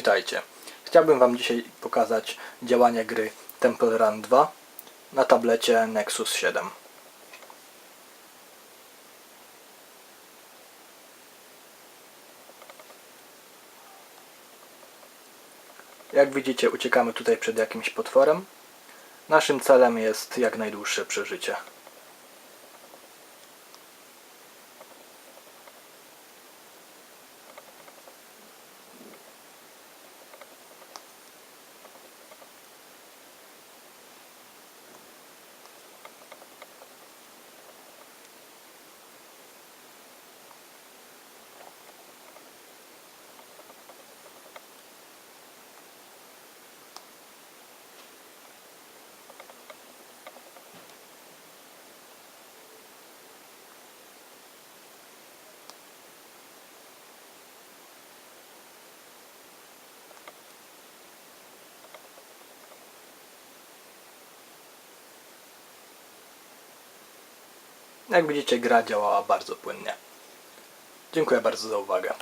Witajcie. Chciałbym Wam dzisiaj pokazać działanie gry Temple Run 2 na tablecie Nexus 7. Jak widzicie uciekamy tutaj przed jakimś potworem. Naszym celem jest jak najdłuższe przeżycie. Jak widzicie gra działała bardzo płynnie. Dziękuję bardzo za uwagę.